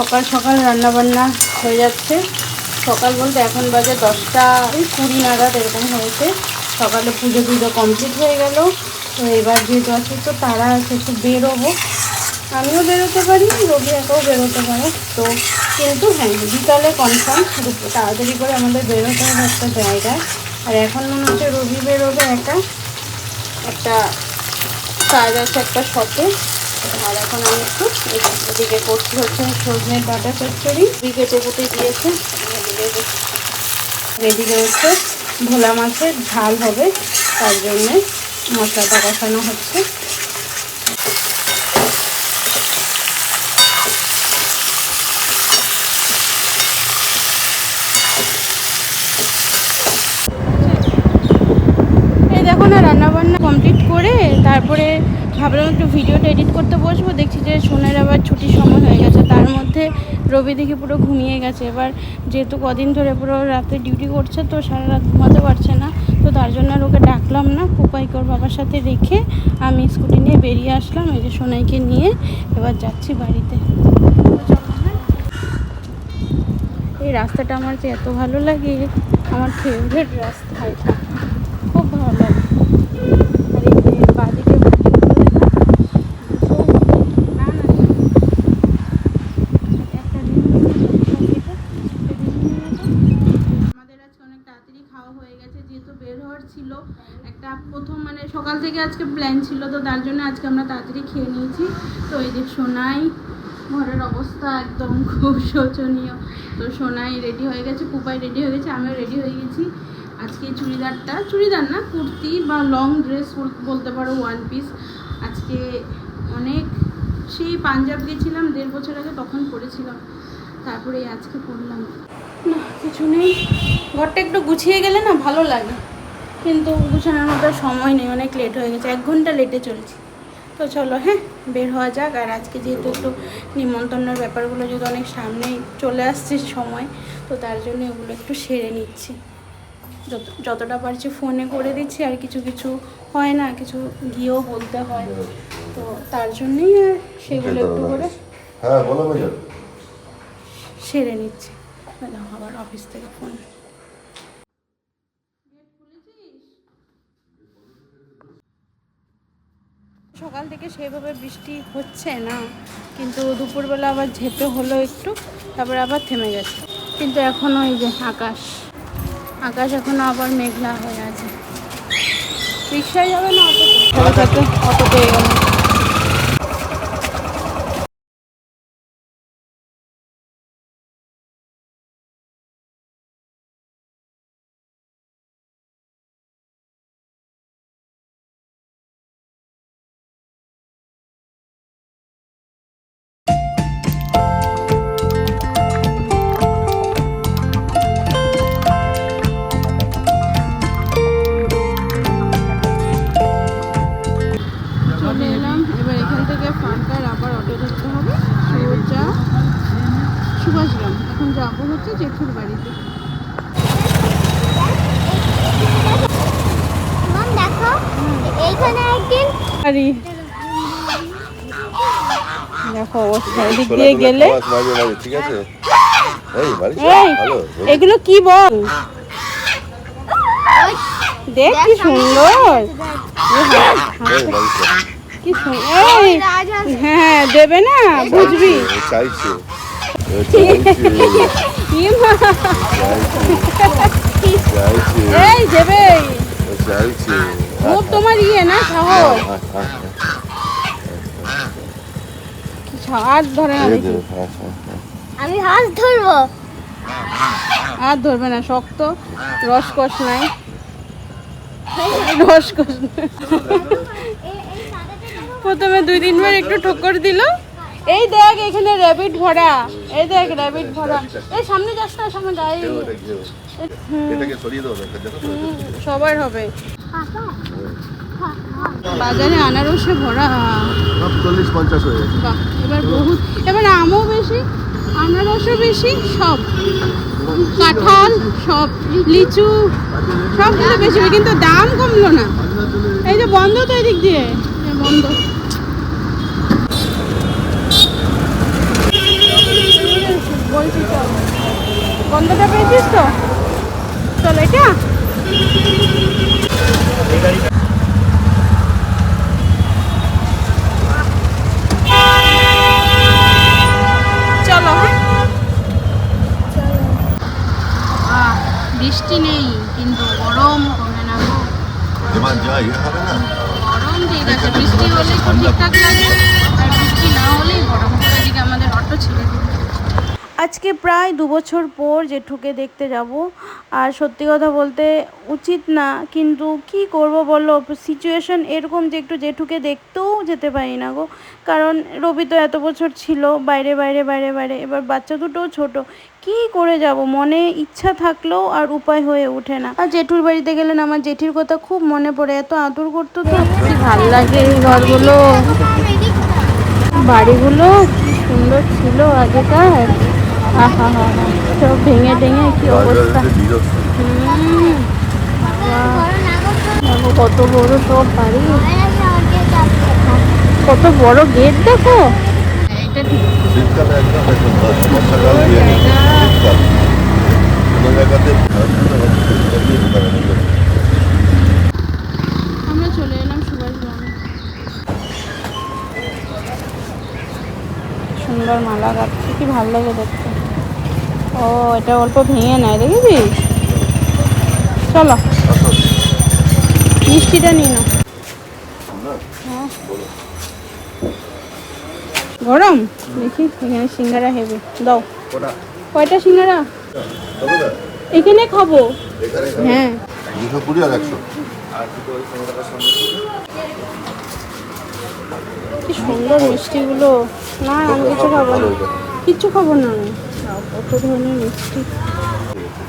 সকাল সকাল রান্না বান্না হয়ে যাচ্ছে। সকাল বলতে এখন বাজে দশটা, ওই কুড়ি নাগাদ এরকম হয়েছে। সকালে পুজো টুজো কমপ্লিট হয়ে গেল। তো এবার যেহেতু আছে, তো তারা আছে, একটু বেরোবো। আমিও বেরোতে পারি, রবি একাও বেরোতে পারে। তো কিন্তু হ্যাঁ বিকালে কনফার্ম তাড়াতাড়ি করে আমাদের বেরোতে হবে একটা জায়গায়। আর এখন মনে হচ্ছে রবি বেরোবে একা। একটা কাজ আছে একটা শপে। আর এখন আমি একটু এদিকে করছি হচ্ছে সজনে ডাটা চচ্চড়ি। কেটে কুটে দিয়েছে এদিকে হচ্ছে ভোলা মাছের ঝাল হবে, তার জন্যে মশলাটা কষানো হচ্ছে। এই দেখো না, রান্নাবান্না কমপ্লিট করে তারপরে ভাবলাম একটু ভিডিওটা এডিট করতে বসবো, দেখছি যে সোনের আবার ছুটির সময় হয়ে গেছে, তার মধ্যে রবি দেখি পুরো ঘুমিয়ে গেছে। এবার যেহেতু কদিন ধরে পুরো রাতে ডিউটি করছে, তো সারা রাত ঘুমাতে পারছে না, তো তার জন্য আর ওকে ডাকলাম না। পুপাইকে ওর বাবার সাথে রেখে আমি স্কুটি নিয়ে বেরিয়ে আসলাম, এই যে সোনাইকে নিয়ে এবার যাচ্ছি বাড়িতে। এই রাস্তাটা আমার যে এত ভালো লাগে, আমার ফেভারিট রাস্তা এটা খুব ভালো লাগে আর এই যে বাদিকে বাড়িগুলো দেখা না না একটা রিং আমাদের তাড়াতাড়ি খাওয়া হয়ে গেছে, যেহেতু বের হওয়ার ছিল, একটা প্রথম মানে সকাল থেকে আজকে প্ল্যান ছিল, তো তার জন্য আজকে আমরা তাড়াতাড়ি খেয়ে নিয়েছি। তো এই যে সোনাই ঘরের অবস্থা একদম খুব শোচনীয়। তো সোনাই রেডি হয়ে গেছে, পুপাই রেডি হয়ে গেছে, আমিও রেডি হয়ে গেছি। আজকে চুড়িদারটা, চুড়িদার না, কুর্তি বা লং ড্রেস বলতে পারো ওয়ান পিস আজকে অনেক, সেই পাঞ্জাব গেছিলাম, দেড় বছর আগে তখন পরেছিলাম। তারপরে আজকে পরলাম। না কিছু নেই। ঘরটা একটু গুছিয়ে গেলে না ভালো লাগে। কিন্তু গুছানোর মতো সময় নেই অনেক লেট হয়ে গেছে। এক ঘণ্টা লেটে চলছি। তো চলো হ্যাঁ বের হওয়া যাক। আর আজকে যেহেতু একটু নিমন্ত্রণের ব্যাপারগুলো যেহেতু অনেক সামনেই চলে আসছে সময় তো তার জন্য এগুলো একটু সেরে নিচ্ছি। যত যতটা পারছি ফোনে করে দিচ্ছি আর কিছু কিছু হয় না কিছু গিয়েও বলতে হয়। তো তার জন্যই আর সেগুলো একটু করে হ্যাঁ বলো। সেরে নিচ্ছি। আবার অফিস থেকে ফোন সকাল থেকে সেভাবে বৃষ্টি হচ্ছে না কিন্তু দুপুরবেলা আবার ঝেপে হলো একটু তারপর আবার থেমে গেছে। কিন্তু এখনও এই যে আকাশ আকাশ এখনও আবার মেঘলা হয়ে আছে। রিক্সায় যাবে না অটোতে? অটোতে গেল এইখানে একদিন বাড়ি দেখো অবস্থা এদিক দিয়ে গেলে মাঝে মাঝে ঠিক আছে? এই বাড়ি ভালো এগুলো কি বল? দেখ কি সুন্দর। কি সুন্দর হ্যাঁ দেবে না বুঝবি? চাইছে। এই দেবে। চাইছে। মুখ তোমার ইয়ে না সাহস। হ্যাঁ, হ্যাঁ, হাত ধরে না দেখি হ্যাঁ, হ্যাঁ, হ্যাঁ। আমি হাঁস ধরবো। হাত ধরবে না শক্ত। রসকস নাই। রসকস প্রথমে দুই তিনবার একটু ঠোকর দিল। এই দেখ এখানে র্যাবিট ভরা। এই দেখ র্যাবিট ভরা। এই সামনে যাস না সামনে তো, সবার হবে। বাজারে আনারসে ভরা। চল্লিশ পঞ্চাশ হয়ে গেছে। এবার বহুত। এবার আমও বেশি আনারসও বেশি সব। কাঁঠাল সব। লিচু সব কিছু বেশি কিন্তু দাম কমলো না। এই যে বন্ধ তো এদিক দিয়ে। বন্ধ। বন্ধটা পেয়েছিস তো? চল এটা। আজকে প্রায় দু বছর পর জেঠুকে দেখতে যাব। আর সত্যি কথা বলতে উচিত না, কিন্তু কি করব বলো? সিচুয়েশন এরকম যে একটু জেঠুকে দেখতেও যেতে পারি না গো। কারণ রবি তো এত বছর ছিল, বাইরে বাইরে বাইরে বাইরে, এবার বাচ্চা দুটোও ছোট। কি করে যাব? মনে ইচ্ছা থাকলেও আর উপায় হয়ে ওঠে না। আর জেঠুর বাড়িতে গেলেন আমার জেঠির কথা খুব মনে পড়ে। এত আদর করতো তো। ভালো লাগে এই ঘরগুলো? বাড়িগুলো সুন্দর ছিল আগেকার? সব ভেঙে টেঙে কি অবস্থা? কত বড় সব বাড়ি। কত বড় গেট দেখো। আমরা চলে এলাম সুভাষ গ্রামে সুন্দর মালা গাচ্ছে কি ভালো লাগে দেখতে। ও এটা অল্প ভেঙে নেয় দেখেছিস? চলো। মিষ্টিটা নিয়ে নাও। হ্যাঁ। গরম? দেখি এখানে সিঙ্গারা হেবে দাও। কয়টা সিঙ্গারা? এখানে খাব। হ্যাঁ। দুশো কুড়ি আর একশো। কি সুন্দর মিষ্টিগুলো। না আমি কিছু খাব না। কিচ্ছু খাব না আমি। কত ধরনের মিষ্টি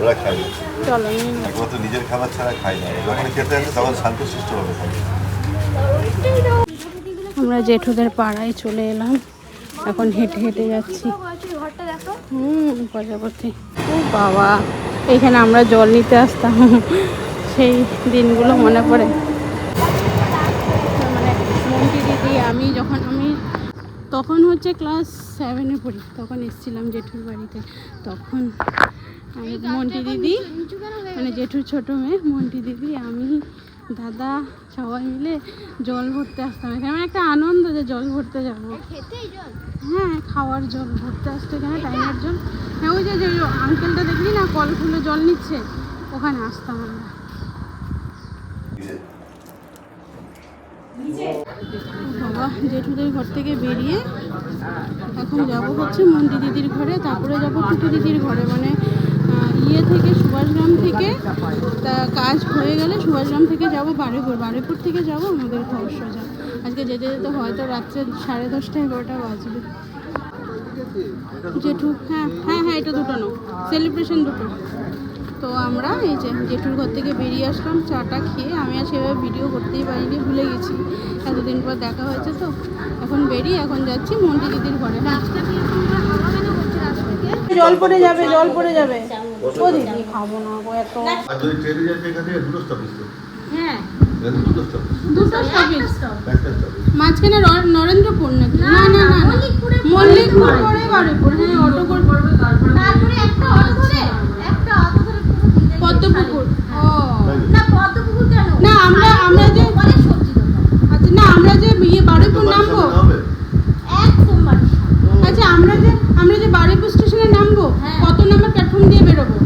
ওরা খায় চলো একমাত্র নিজের খাবার ছাড়া খায় না। যখন খেতে আসে তখন শান্তশিষ্ট হবে আমরা জেঠুদের পাড়ায় চলে এলাম। এখন হেঁটে হেঁটে যাচ্ছি। হুম প্রজাপতি ও বাবা এখানে আমরা জল নিতে আসতাম। সেই দিনগুলো মনে পড়ে। মানে মন্টি দিদি আমি যখন আমি তখন হচ্ছে ক্লাস সেভেনে পড়ি তখন এসেছিলাম জেঠুর বাড়িতে। তখন আমি মন্টি দিদি মানে জেঠুর ছোট মেয়ে মন্টি দিদি আমি দাদা সবাই মিলে জল ভরতে আসতাম এখানে। একটা আনন্দ যে জল ভরতে যাব। হ্যাঁ খাওয়ার জল ভরতে আসতে এখানে টাইমের জল। হ্যাঁ ওই যে আঙ্কেলটা দেখলি না কল খুলে জল নিচ্ছে? ওখানে আসতাম আমরা। বাবা, জেঠুদের ঘর থেকে বেরিয়ে এখন যাব হচ্ছে মন্টি দিদির ঘরে, তারপরে যাব টুকু দিদির ঘরে। মানে ইয়ে থেকে, সুভাষগ্রাম থেকে, তা কাজ হয়ে গেলে সুভাষগ্রাম থেকে যাব বারুইপুর। বারুইপুর থেকে যাব আমাদের ঘর সোজা। আজকে যেতে যেতে হয়তো রাত্রে সাড়ে দশটা, এগারোটা বাজবে। জেঠু হ্যাঁ হ্যাঁ হ্যাঁ এটা দুটো নো সেলিব্রেশন দুটো। তো আমরা এই যে জেঠুর ঘর থেকে বেরিয়ে আসলাম চাটা খেয়ে। আমি আর সেভাবে ভিডিও করতেই পারিনি ভুলে গেছি। এতদিন পর দেখা হয়েছে তো। এখন বেরিয়ে এখন যাচ্ছি মন্টি দিদির ঘরে। জল পড়ে যাবে জল পড়ে যাবে। ও দিদি খাব না গো এত। হ্যাঁ। মাঝখানে নরেন্দ্রপুর নাকি? না না না মল্লিকপুর পরে বারুইপুর হ্যাঁ অটো করে তারপরে একটা অটো ধরে একটা অটো ধরে পুরো দিকে পদ্মপুকুর ও না পদ্মপুকুর কেন না আমরা আমরা যে অনেক সবজি দোকান আচ্ছা না আমরা যে ইয়ে বারুইপুর নামবো হবে একদম বাড়ির সামনে। আচ্ছা আমরা যে আমরা যে বারুইপুর স্টেশনে নামবো হ্যাঁ। কত নম্বর প্ল্যাটফর্ম দিয়ে বেরোবো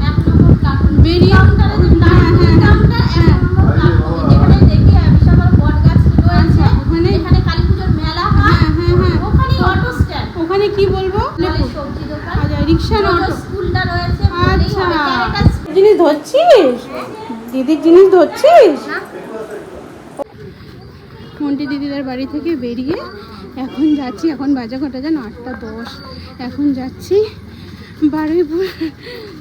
এক নম্বর কার্টুন বেরিয়ে কাউন্টারে যে হ্যাঁ, হ্যাঁ, হ্যাঁ। কাউন্টার এক হ্যাঁ। নম্বর কার্টুন যেখানে দেখি বিশাল বড় বট গাছ রয়েছে আচ্ছা, ওখানে- এখানে কালী পুজোর মেলা হয় হ্যাঁ হ্যাঁ হ্যাঁ ওখানে অটো স্ট্যান্ড ওখানে কি বলব ফলের সবজি দোকান আচ্ছা রিক্সা না ছোট অটো স্কুলটা রয়েছে বললেই আচ্ছা হবে। ক্যারেটার জিনিস ধরছিস? দিদির জিনিস ধরছিস? মন্টি দিদিদের বাড়ি থেকে বেরিয়ে এখন যাচ্ছি এখন বাজে ঘটা যেন আটটা দশ। এখন যাচ্ছি বারুইপুর।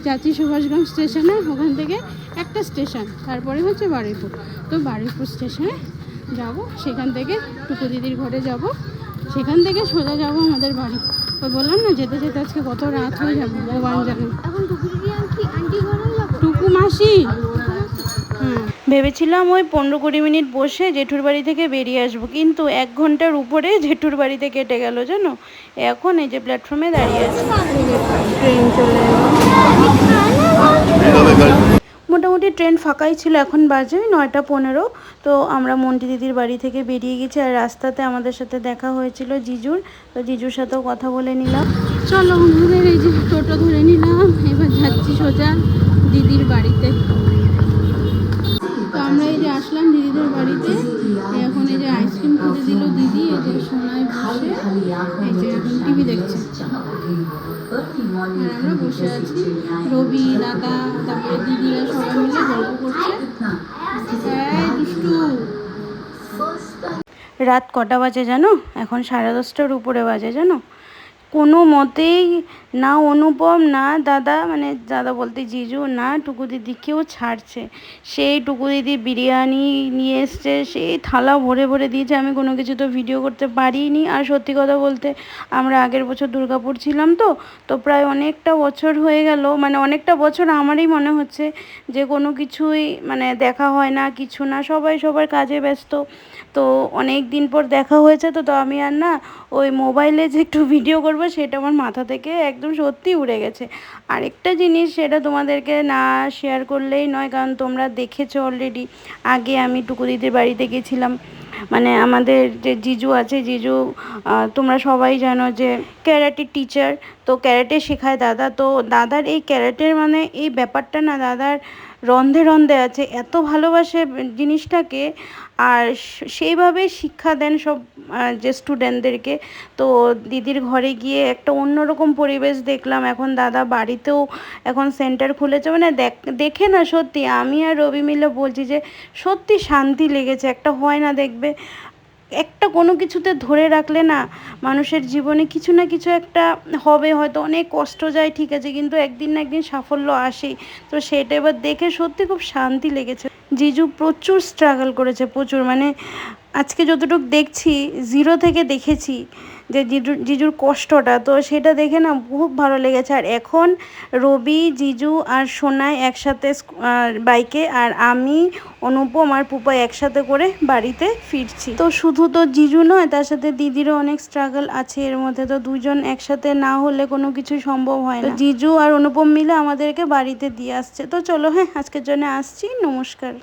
যাচ্ছি সুভাষগ্রাম স্টেশনে ওখান থেকে একটা স্টেশন তারপরে হচ্ছে বারুইপুর। তো বারুইপুর স্টেশনে যাব সেখান থেকে টুকু দিদির ঘরে যাব। সেখান থেকে সোজা যাব আমাদের বাড়ি। ওই বললাম না যেতে যেতে আজকে কত রাত হয়ে যাবে ভগবান জানে। এখন টুকু হ্যাঁ ভেবেছিলাম ওই পনেরো কুড়ি মিনিট বসে জেঠুর বাড়ি থেকে বেরিয়ে আসব, কিন্তু এক ঘণ্টার উপরে জেঠুর বাড়িতে কেটে গেল, জানো? এখন এই যে প্ল্যাটফর্মে দাঁড়িয়ে আছে। ট্রেন চলে মোটামুটি ট্রেন ফাঁকাই ছিল, এখন বাজে নয়টা পনেরো। তো আমরা মন্টি দিদির বাড়ি থেকে বেরিয়ে গেছি, আর রাস্তাতে আমাদের সাথে দেখা হয়েছিল জিজুর। তো জিজুর সাথেও কথা বলে নিলাম। চলো এই যে টোটো ধরে নিলাম, এবার যাচ্ছি সোজা। দিদির বাড়িতে। তো আমরা এই যে আসলাম দিদিদের বাড়িতে। এখন এই যে আইসক্রিম খুঁজে দিল দিদি, এই যে সোনায় বসে। এই যে এখন টিভি দেখছে। আর আমরা বসে আছি। রবি, দাদা, তারপরে দিদিরা সবাই মিলে গল্প করছে। দুষ্টু। রাত কটা বাজে জানো? এখন সাড়ে দশটার উপরে বাজে জানো? কোনো মতেই না অনুপম, না দাদা মানে দাদা বলতে জিজু, না টুকু দিদি কেউ ছাড়ছে। সেই টুকু দিদি বিরিয়ানি নিয়ে এসছে, সেই থালা ভরে ভরে দিয়েছে। আমি কোনো কিছু তো ভিডিও করতে পারিনি। আর সত্যি কথা বলতে, আমরা আগের বছর দুর্গাপুর ছিলাম তো তো প্রায় অনেকটা বছর হয়ে গেল। মানে অনেকটা বছর আমারই মনে হচ্ছে যে কোনো কিছুই মানে দেখা হয় না, কিছু না। সবাই সবার কাজে ব্যস্ত। তো অনেক দিন পর দেখা হয়েছে তো তো আমি আর না ওই মোবাইলে যে একটু ভিডিও করব, সেটা আমার মাথা থেকে একদম সত্যি উড়ে গেছে। আরেকটা জিনিস সেটা তোমাদেরকে না শেয়ার করলেই নয়, কারণ তোমরা দেখেছ অলরেডি আগে আমি টুকু দিদির বাড়িতে গেছিলাম। মানে আমাদের যে জিজু আছে, জিজু তোমরা সবাই জানো যে ক্যারাটে টিচার তো ক্যারাটে শেখায় দাদা। তো দাদার এই ক্যারাটের মানে এই ব্যাপারটা না, দাদার রন্ধে রন্ধে আছে, এত ভালোবাসে জিনিসটাকে আর সেইভাবে শিক্ষা দেন সব যে স্টুডেন্টদেরকে তো দিদির ঘরে গিয়ে একটা অন্যরকম পরিবেশ দেখলাম। এখন দাদা বাড়িতেও এখন সেন্টার খুলেছে। মানে দেখে না সত্যি, আমি আর রবি মিলে বলছি যে সত্যি শান্তি লেগেছে। একটা হয় না দেখবে। একটা কোনো কিছুতে ধরে রাখলে না মানুষের জীবনে কিছু না কিছু একটা হবে, হয়তো অনেক কষ্ট যায়, ঠিক আছে, কিন্তু একদিন না একদিন সাফল্য আসেই। তো সেটা এবার দেখে সত্যি খুব শান্তি লেগেছে। জিজু প্রচুর স্ট্রাগল করেছে, প্রচুর মানে আজকে যতটুকু দেখছি জিরো থেকে দেখেছি যে জিজুর জিজুর কষ্টটা, তো সেটা দেখে না খুব ভালো লেগেছে। আর এখন রবি, জিজু আর সোনাই একসাথে বাইকে আর আমি অনুপম আর পুপা একসাথে করে বাড়িতে ফিরছি। তো শুধু তো জিজু নয়, তার সাথে দিদিরও অনেক স্ট্রাগল আছে। এর মধ্যে তো দুজন একসাথে না হলে কোনো কিছুই সম্ভব হয় না। জিজু আর অনুপম মিলে আমাদেরকে বাড়িতে দিয়ে আসছে। তো চলো হ্যাঁ আজকের জন্য আসছি। নমস্কার।